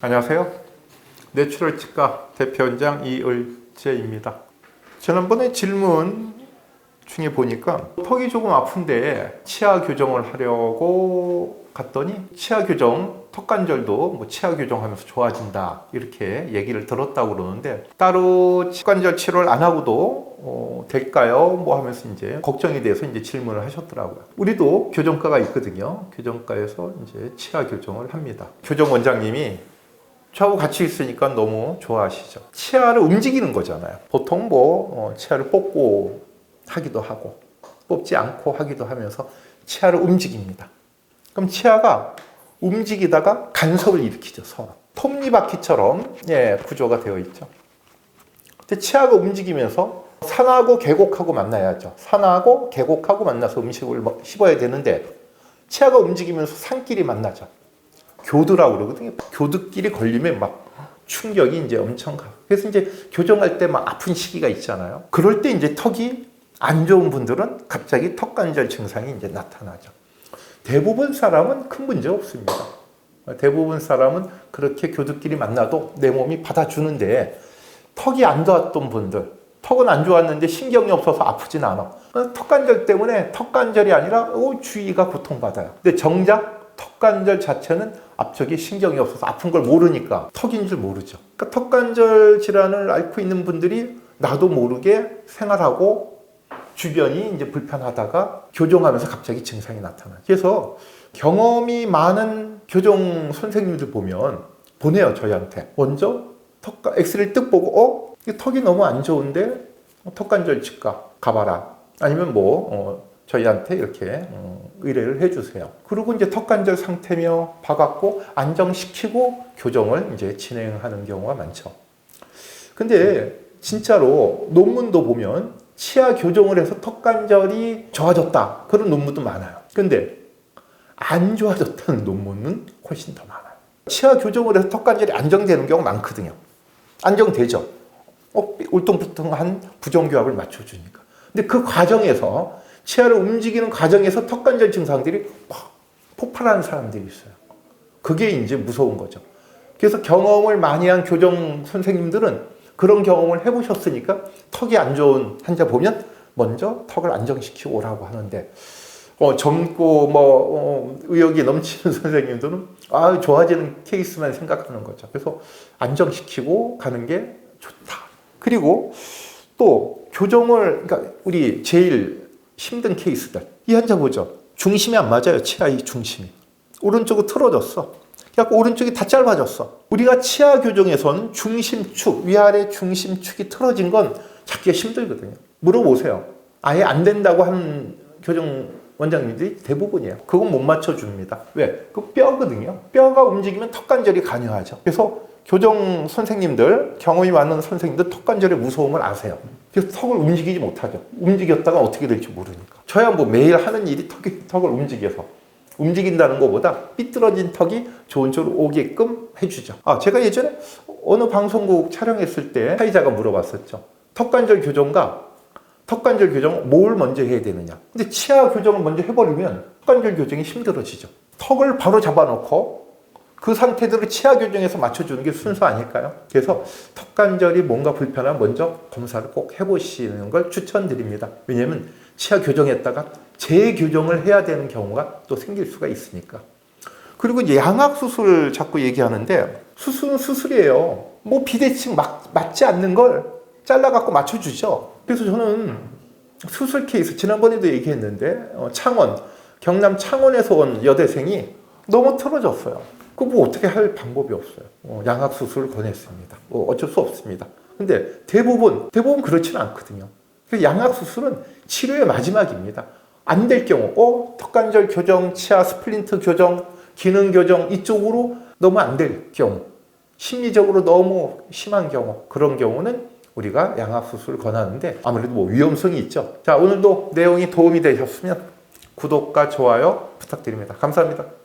안녕하세요. 내추럴 치과 대표원장 이을재입니다. 지난번에 질문 중에 보니까 턱이 조금 아픈데 치아 교정을 하려고 갔더니 치아 교정, 턱관절도 뭐 치아 교정하면서 좋아진다 이렇게 얘기를 들었다고 그러는데 따로 치관절 치료를 안 하고도 어, 될까요? 뭐 하면서 이제 걱정이 돼서 이제 질문을 하셨더라고요. 우리도 교정과가 있거든요. 교정과에서 이제 치아 교정을 합니다. 교정 원장님이 저하고 같이 있으니까 너무 좋아하시죠. 치아를 움직이는 거잖아요. 보통 뭐 어, 치아를 뽑고 하기도 하고 뽑지 않고 하기도 하면서 치아를 움직입니다. 그럼 치아가 움직이다가 간섭을 일으키죠. 서로. 톱니바퀴처럼 예, 구조가 되어 있죠. 근데 치아가 움직이면서 산하고 계곡하고 만나야죠. 산하고 계곡하고 만나서 음식을 먹- 씹어야 되는데 치아가 움직이면서 산끼리 만나죠. 교두라고 그러거든요. 교두끼리 걸리면 막 충격이 이제 엄청 가. 그래서 이제 교정할 때 막 아픈 시기가 있잖아요. 그럴 때 이제 턱이 안 좋은 분들은 갑자기 턱관절 증상이 이제 나타나죠. 대부분 사람은 큰 문제 없습니다. 대부분 사람은 그렇게 교두끼리 만나도 내 몸이 받아주는데 턱이 안 좋았던 분들, 턱은 안 좋았는데 신경이 없어서 아프진 않아. 턱관절 때문에 턱관절이 아니라 어, 주위가 고통받아요. 근데 정작 턱관절 자체는 앞쪽에 신경이 없어서 아픈 걸 모르니까 턱인 줄 모르죠. 그러니까 턱관절 질환을 앓고 있는 분들이 나도 모르게 생활하고 주변이 이제 불편하다가 교정하면서 갑자기 증상이 나타나죠. 그래서 경험이 많은 교정 선생님들 보면 보내요 저희한테. 먼저 턱 엑스레이 뜩 보고 어? 이 턱이 너무 안 좋은데 어, 턱관절 치과 가봐라. 아니면 뭐 어, 저희한테 이렇게 어, 의뢰를 해주세요. 그리고 이제 턱관절 상태며 봐갖고 안정시키고 교정을 이제 진행하는 경우가 많죠. 근데 진짜로 논문도 보면 치아 교정을 해서 턱관절이 좋아졌다 그런 논문도 많아요. 근데 안 좋아졌다는 논문은 훨씬 더 많아요. 치아 교정을 해서 턱관절이 안정되는 경우가 많거든요. 안정되죠. 어, 울퉁불퉁한 부정교합을 맞춰주니까. 근데 그 과정에서 치아를 움직이는 과정에서 턱관절 증상들이 막 폭발하는 사람들이 있어요. 그게 이제 무서운 거죠. 그래서 경험을 많이 한 교정 선생님들은 그런 경험을 해보셨으니까 턱이 안 좋은 환자 보면 먼저 턱을 안정시키고 오라고 하는데 어, 젊고 뭐 어, 의욕이 넘치는 선생님들은 아 좋아지는 케이스만 생각하는 거죠. 그래서 안정시키고 가는 게 좋다. 그리고 또 교정을 그러니까 우리 제일 힘든 케이스들 이 환자 보죠. 중심이 안 맞아요. 치아의 중심이 오른쪽으로 틀어졌어. 그래갖고 오른쪽이 다 짧아졌어. 우리가 치아 교정에선 중심축 위아래 중심축이 틀어진 건 찾기가 힘들거든요. 물어보세요. 아예 안 된다고 하는 교정 원장님들이 대부분이에요. 그건 못 맞춰줍니다. 왜? 그 뼈거든요. 뼈가 움직이면 턱관절이 관여하죠. 그래서 교정 선생님들, 경험이 많은 선생님들 턱관절의 무서움을 아세요. 그래서 턱을 움직이지 못하죠. 움직였다가 어떻게 될지 모르니까. 저야 뭐 매일 하는 일이 턱이, 턱을 움직여서. 움직인다는 것보다 삐뚤어진 턱이 좋은 쪽으로 오게끔 해주죠. 아, 제가 예전에 어느 방송국 촬영했을 때 사회자가 물어봤었죠. 턱관절 교정과 턱관절 교정 뭘 먼저 해야 되느냐. 근데 치아 교정을 먼저 해버리면 턱관절 교정이 힘들어지죠. 턱을 바로 잡아놓고 그 상태대로 치아 교정에서 맞춰주는 게 순서 아닐까요? 그래서 턱관절이 뭔가 불편하면 먼저 검사를 꼭 해보시는 걸 추천드립니다. 왜냐하면 치아 교정했다가 재교정을 해야 되는 경우가 또 생길 수가 있으니까. 그리고 이제 양악 수술 자꾸 얘기하는데 수술은 수술이에요. 뭐 비대칭 막, 맞지 않는 걸 잘라갖고 맞춰주죠. 그래서 저는 수술 케이스 지난번에도 얘기했는데 어, 창원 경남 창원에서 온 여대생이 너무 틀어졌어요. 그 뭐 어떻게 할 방법이 없어요. 어, 양악 수술을 권했습니다. 뭐 어쩔 수 없습니다. 근데 대부분 대부분 그렇지는 않거든요. 그 양악 수술은 치료의 마지막입니다. 안 될 경우, 어 턱관절 교정, 치아 스플린트 교정, 기능 교정 이쪽으로 너무 안 될 경우, 심리적으로 너무 심한 경우 그런 경우는 우리가 양악 수술을 권하는데 아무래도 뭐 위험성이 있죠. 자 오늘도 내용이 도움이 되셨으면 구독과 좋아요 부탁드립니다. 감사합니다.